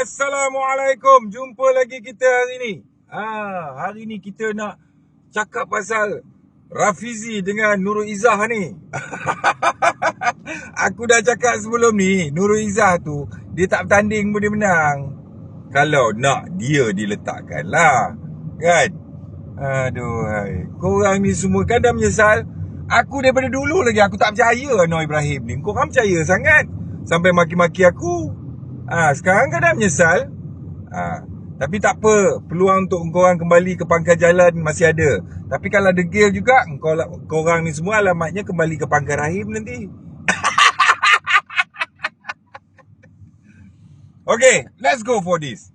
Assalamualaikum. Jumpa lagi kita hari ni. Ha, hari ni kita nak cakap pasal Rafizi dengan Nurul Izzah ni. Aku dah cakap sebelum ni, Nurul Izzah tu dia tak bertanding pun dia menang. Kalau nak dia diletakkan lah. Kan? Aduh, hai. Korang ni semua kan dah menyesal. Aku daripada dulu lagi aku tak percaya Anwar Ibrahim ni. Korang percaya sangat. Sampai maki-maki aku. Ah, ha, sekarang kan dah menyesal. Ah, ha, tapi tak apa, peluang untuk korang kembali ke pangkal jalan masih ada. Tapi kalau degil juga, kau korang ni semua alamatnya kembali ke pangkal rahim nanti. okay, let's go for this.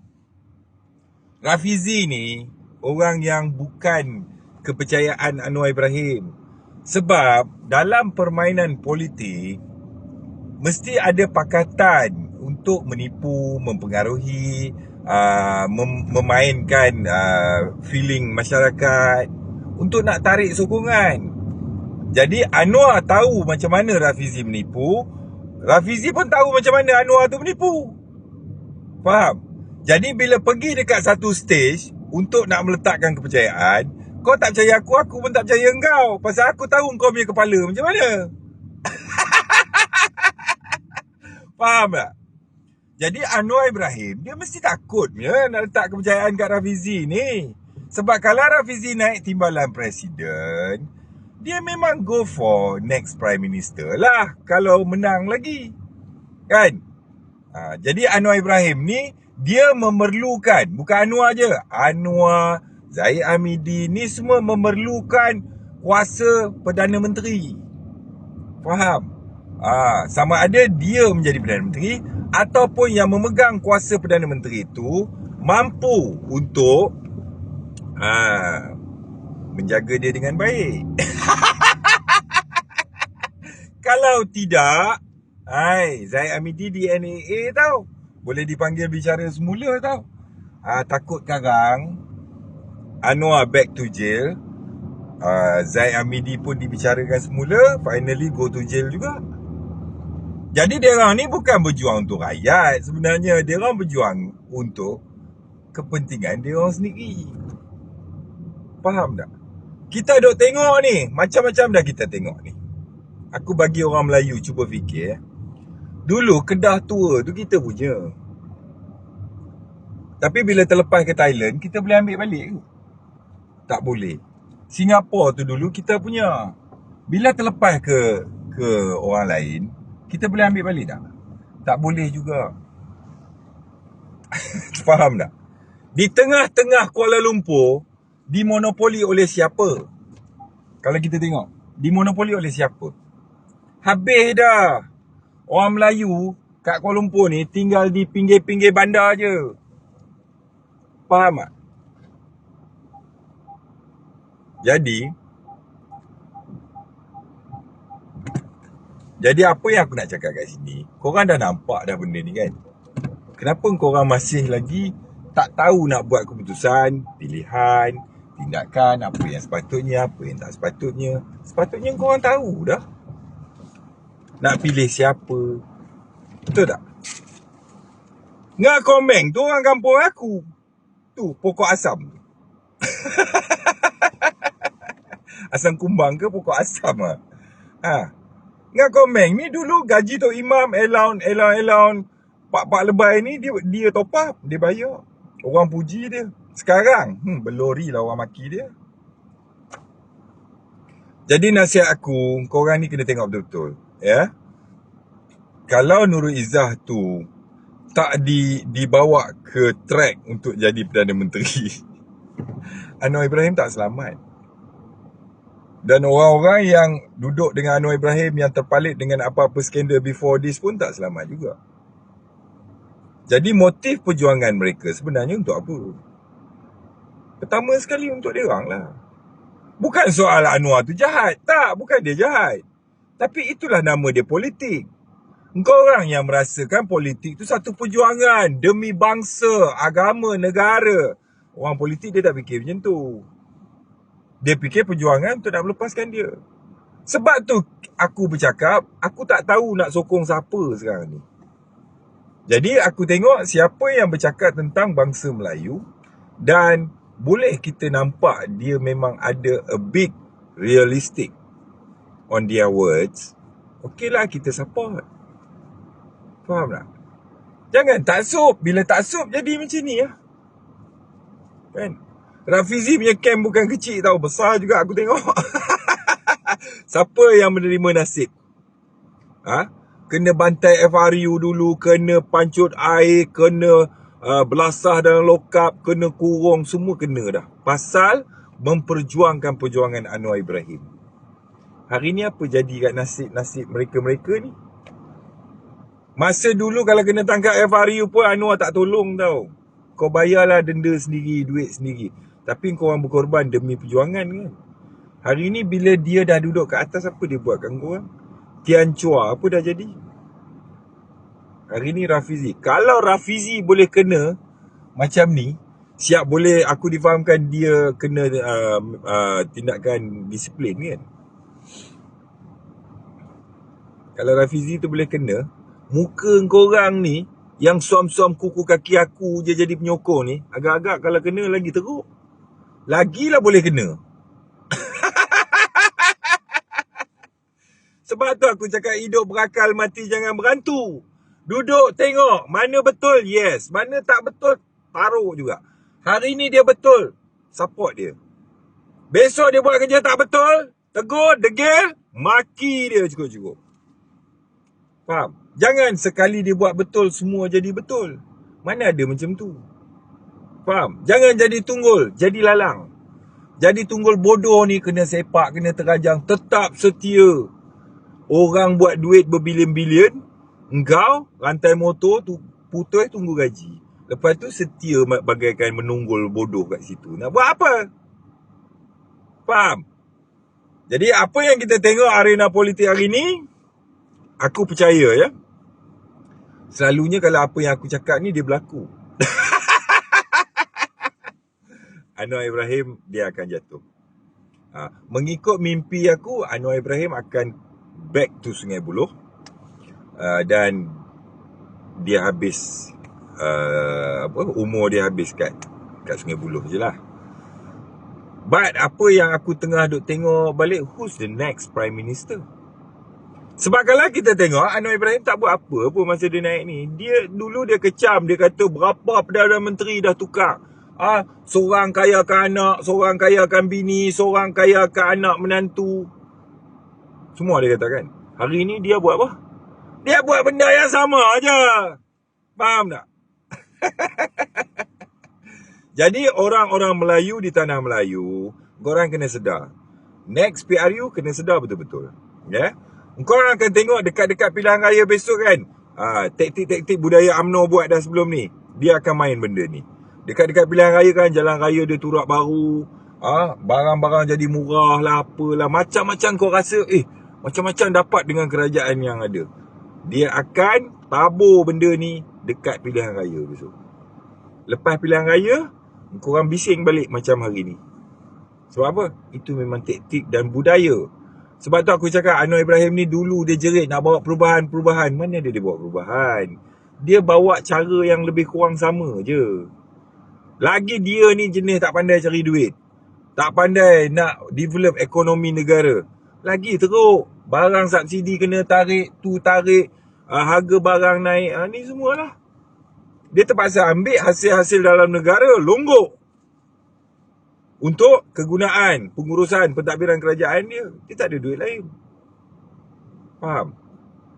Rafizi ni orang yang bukan kepercayaan Anwar Ibrahim. Sebab dalam permainan politik mesti ada pakatan untuk menipu, mempengaruhi, uh, mem- memainkan uh, feeling masyarakat untuk nak tarik sokongan. Jadi Anwar tahu macam mana Rafizi menipu, Rafizi pun tahu macam mana Anwar tu menipu. Faham? Jadi bila pergi dekat satu stage untuk nak meletakkan kepercayaan, kau tak percaya aku, aku pun tak percaya engkau. Pasal aku tahu kau punya kepala macam mana. Faham tak? Jadi Anwar Ibrahim dia mesti takut ya nak letak kepercayaan kat Rafizi ni. Sebab kalau Rafizi naik timbalan presiden, dia memang go for next prime minister lah kalau menang lagi. Kan? Ha, jadi Anwar Ibrahim ni dia memerlukan bukan Anwar je, Anwar, Zahid Amidi ni semua memerlukan kuasa Perdana Menteri. Faham? Ha, sama ada dia menjadi Perdana Menteri ataupun yang memegang kuasa Perdana Menteri itu mampu untuk ha, menjaga dia dengan baik. Kalau tidak, hai, Zaid Amidi di NAA tau. Boleh dipanggil bicara semula tau. Ha, takut karang Anwar back to jail. Uh, Zaid Amidi pun dibicarakan semula Finally go to jail juga jadi dia orang ni bukan berjuang untuk rakyat sebenarnya dia orang berjuang untuk kepentingan dia orang sendiri. Faham tak? Kita duk tengok ni, macam-macam dah kita tengok ni. Aku bagi orang Melayu cuba fikir. Eh. Dulu Kedah tua tu kita punya. Tapi bila terlepas ke Thailand, kita boleh ambil balik ke? Tak boleh. Singapura tu dulu kita punya. Bila terlepas ke ke orang lain, kita boleh ambil balik tak? Tak boleh juga. Faham tak? Di tengah-tengah Kuala Lumpur, dimonopoli oleh siapa? Kalau kita tengok, dimonopoli oleh siapa? Habis dah. Orang Melayu kat Kuala Lumpur ni tinggal di pinggir-pinggir bandar je. Faham tak? Jadi, Jadi apa yang aku nak cakap kat sini Korang dah nampak dah benda ni kan Kenapa korang masih lagi Tak tahu nak buat keputusan Pilihan Tindakan Apa yang sepatutnya Apa yang tak sepatutnya Sepatutnya korang tahu dah Nak pilih siapa Betul tak? Ngak komen tu orang kampung aku Tu pokok asam Asam kumbang ke pokok asam ah? Ha? Dengan komen ni dulu gaji tu imam allowance allowance allowance pak-pak lebay ni dia dia top up, dia bayar. Orang puji dia. Sekarang hmm belori lah orang maki dia. Jadi nasihat aku, korang ni kena tengok betul-betul, ya. Kalau Nurul Izzah tu tak di dibawa ke track untuk jadi Perdana Menteri. Anwar Ibrahim tak selamat. Dan orang-orang yang duduk dengan Anwar Ibrahim yang terpalit dengan apa-apa skandal before this pun tak selamat juga. Jadi motif perjuangan mereka sebenarnya untuk apa? Pertama sekali untuk dia orang lah. Bukan soal Anwar tu jahat. Tak, bukan dia jahat. Tapi itulah nama dia politik. Engkau orang yang merasakan politik tu satu perjuangan demi bangsa, agama, negara. Orang politik dia tak fikir macam tu. Dia fikir perjuangan untuk nak melepaskan dia. Sebab tu aku bercakap, aku tak tahu nak sokong siapa sekarang ni. Jadi aku tengok siapa yang bercakap tentang bangsa Melayu dan boleh kita nampak dia memang ada a big realistic on their words. Okeylah kita support. Faham tak? Jangan taksub. Bila taksub jadi macam ni lah. Kan? Rafizi punya camp bukan kecil tau. Besar juga aku tengok. Siapa yang menerima nasib? Ha? Kena bantai FRU dulu. Kena pancut air. Kena uh, belasah dalam lokap. Kena kurung. Semua kena dah. Pasal memperjuangkan perjuangan Anwar Ibrahim. Hari ni apa jadi kat nasib-nasib mereka-mereka ni? Masa dulu kalau kena tangkap FRU pun Anwar tak tolong tau. Kau bayarlah denda sendiri, duit sendiri. Tapi kau orang berkorban demi perjuangan kan. Hari ni bila dia dah duduk kat atas apa dia buat kat kau? Tian Chua apa dah jadi? Hari ni Rafizi. Kalau Rafizi boleh kena macam ni, siap boleh aku difahamkan dia kena uh, uh, tindakan disiplin kan? Kalau Rafizi tu boleh kena, muka kau orang ni yang suam-suam kuku kaki aku je jadi penyokong ni, agak-agak kalau kena lagi teruk. Lagilah boleh kena. Sebab tu aku cakap hidup berakal mati jangan berantu. Duduk tengok mana betul yes, mana tak betul taruh juga. Hari ni dia betul, support dia. Besok dia buat kerja tak betul, tegur, degil, maki dia cukup-cukup. Faham? Jangan sekali dia buat betul semua jadi betul. Mana ada macam tu? Faham? Jangan jadi tunggul, jadi lalang. Jadi tunggul bodoh ni kena sepak, kena terajang. Tetap setia. Orang buat duit berbilion-bilion. Engkau, rantai motor tu putus tunggu gaji. Lepas tu setia bagaikan menunggul bodoh kat situ. Nak buat apa? Faham? Jadi apa yang kita tengok arena politik hari ni, aku percaya ya. Selalunya kalau apa yang aku cakap ni dia berlaku. Anwar Ibrahim dia akan jatuh. Ha, mengikut mimpi aku Anwar Ibrahim akan back to Sungai Buloh uh, dan dia habis uh, apa umur dia habis kat kat Sungai Buloh je lah. But apa yang aku tengah duk tengok balik who's the next prime minister? Sebab kalau kita tengok Anwar Ibrahim tak buat apa pun masa dia naik ni. Dia dulu dia kecam dia kata berapa Perdana Menteri dah tukar. Ah, seorang kayakan anak, seorang kayakan bini, seorang kayakan anak menantu. Semua dia katakan. Hari ini dia buat apa? Dia buat benda yang sama aja. Faham tak? Jadi orang-orang Melayu di tanah Melayu, korang kena sedar. Next PRU kena sedar betul-betul. Ya? Yeah? Korang akan tengok dekat-dekat pilihan raya besok kan. Ah, taktik-taktik budaya UMNO buat dah sebelum ni. Dia akan main benda ni. Dekat-dekat pilihan raya kan Jalan raya dia turak baru. Ah ha? Barang-barang jadi murah lah Apalah. Macam-macam kau rasa Eh Macam-macam dapat dengan kerajaan yang ada. Dia akan Tabur benda ni Dekat pilihan raya besok. Lepas pilihan raya Korang bising balik macam hari ni. Sebab apa? Itu memang taktik dan budaya. Sebab tu aku cakap Anwar Ibrahim ni dulu dia jerit Nak bawa perubahan-perubahan. Mana dia dia bawa perubahan? Dia bawa cara yang lebih kurang sama je lagi dia ni jenis tak pandai cari duit. Tak pandai nak develop ekonomi negara. Lagi teruk. Barang subsidi kena tarik, tu tarik. Uh, harga barang naik. Uh, ni semualah. Dia terpaksa ambil hasil-hasil dalam negara. Longgok. Untuk kegunaan, pengurusan, pentadbiran kerajaan dia. Dia tak ada duit lain. Faham?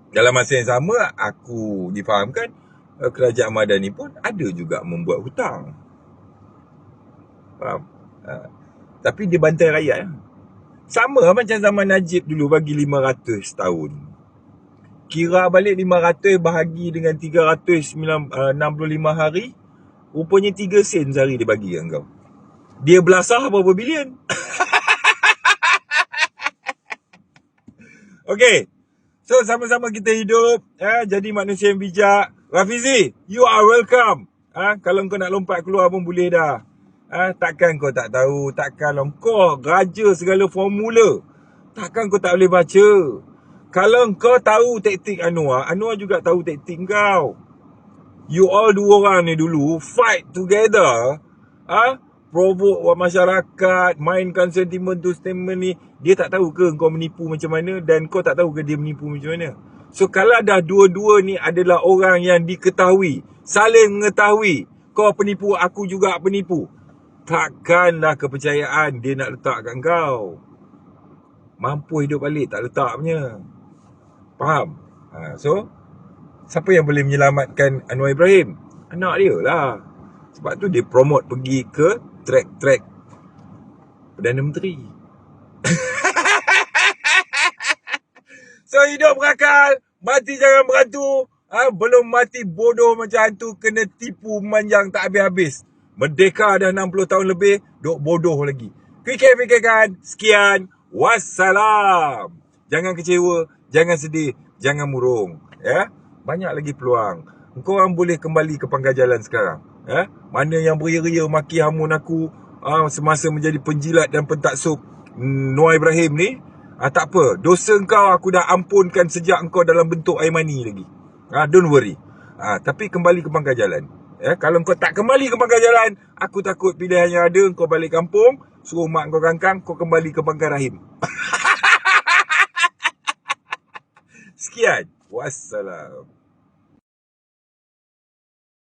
Dalam masa yang sama, aku difahamkan uh, kerajaan Madani pun ada juga membuat hutang. Faham? Ha. Tapi dia bantai rakyat. Sama lah macam zaman Najib dulu bagi 500 tahun. Kira balik 500 bahagi dengan 365 uh, hari. Rupanya 3 sen sehari dia bagi kan kau. Dia belasah berapa bilion? okay. So sama-sama kita hidup. Eh, jadi manusia yang bijak. Rafizi, you are welcome. Ha, kalau kau nak lompat keluar pun boleh dah. Ha, takkan kau tak tahu Takkan lah kau raja segala formula Takkan kau tak boleh baca Kalau kau tahu taktik Anwar Anwar juga tahu taktik kau You all dua orang ni dulu fight together. Ah, ha? provoke masyarakat, mainkan sentimen tu sentimen ni. Dia tak tahu ke kau menipu macam mana dan kau tak tahu ke dia menipu macam mana. So kalau dah dua-dua ni adalah orang yang diketahui, saling mengetahui, kau penipu, aku juga penipu. Takkanlah kepercayaan dia nak letak kat kau. Mampu hidup balik, tak letak punya. Faham? Ha, so, siapa yang boleh menyelamatkan Anwar Ibrahim? Anak dia lah. Sebab tu dia promote pergi ke track-track Perdana Menteri. so hidup berakal, mati jangan berantu. Ha, belum mati bodoh macam hantu kena tipu memanjang tak habis-habis. Merdeka dah 60 tahun lebih, duk bodoh lagi. Fikir-fikirkan. Sekian. Wassalam. Jangan kecewa, jangan sedih, jangan murung. Ya? Banyak lagi peluang. Kau orang boleh kembali ke pangkal jalan sekarang. Eh? Mana yang beria-ria maki hamun aku uh, semasa menjadi penjilat dan pentaksub Noah Ibrahim ni, uh, tak apa. Dosa kau aku dah ampunkan sejak kau dalam bentuk air mani lagi. Uh, don't worry. Uh, tapi kembali ke pangkal jalan. Eh, kalau kau tak kembali ke pangkal jalan, aku takut pilihan yang ada kau balik kampung, suruh mak kau kangkang, kau kembali ke pangkal rahim. Sekian. Wassalam.